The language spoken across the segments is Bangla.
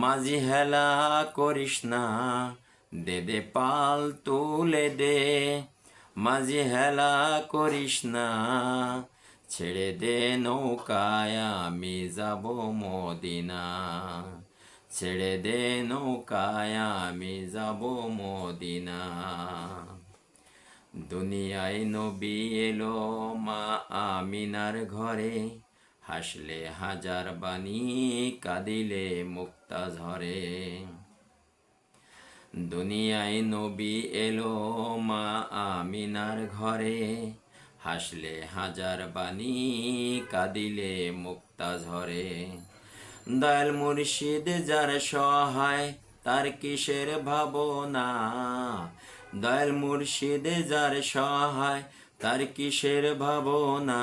মাঝি হেলা করিস না, দে দে, পাল তুলে দে। মাঝি হেলা করিস না, ছেড়ে দে নৌকায়, আমি যাব মদিনা। ছেড়ে দে নৌকায়, আমি যাব মদিনা। দুনিয়ায় নবী এলো মা আমিনার ঘরে হাসলে হাজার বাণী কাঁদিলে মুক্তা ঝরে। দুনিয়ায় নবী এলো মা আমিনার ঘরে, হাসলে হাজার বাণী কাঁদিলে মুক্তা ঝরে। দয়াল মুর্শিদ যার সহায়, তার কিসের ভাবনা? দয়াল মুর্শিদ যার সহায়, তার কিসের ভাবনা?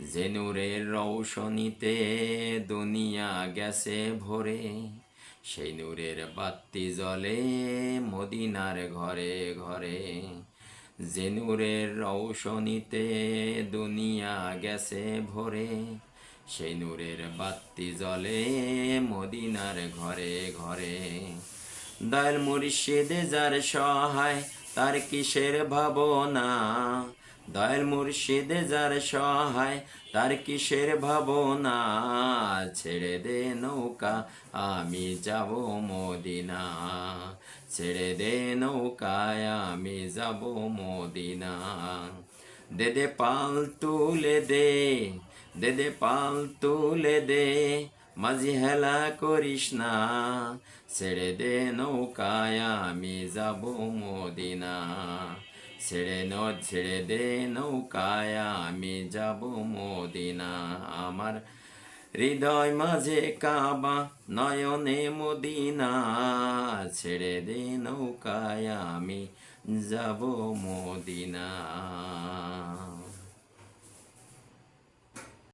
যে নূরের রৌশনীতে দুনিয়া গেছে ভরে। সেই নূরের বাতি জ্বলে মদিনার ঘরে ঘরে। যে নূরের রৌশনীতে দুনিয়া গেছে ভরে। সেই নূরের বাতি জ্বলে মদিনার ঘরে ঘরে। দয়াল মুর্শিদে যার সহায়, তার কিসের ভাবনা? দয়াল মুর্শিদে যার সহায়, তার কিসের ভাবনা? ছেড়ে দে নৌকা, আমি যাব মদিনা। ছেড়ে দে নৌকায়, আমি যাব মদিনা। দে দে পাল তুলে দে দে দে পাল তুলে দে, মাঝি হেলা করিস না। ছেড়ে দে নৌকায়, আমি যাব মদিনা। ছেড়ে ন, ছেড়ে দে নৌকায়। আমি যাব মদিনা। আমার হৃদয় মাঝে কাবা নয়নে মদিনা। ছেড়ে দে নৌকায়। আমি যাব মদিনা।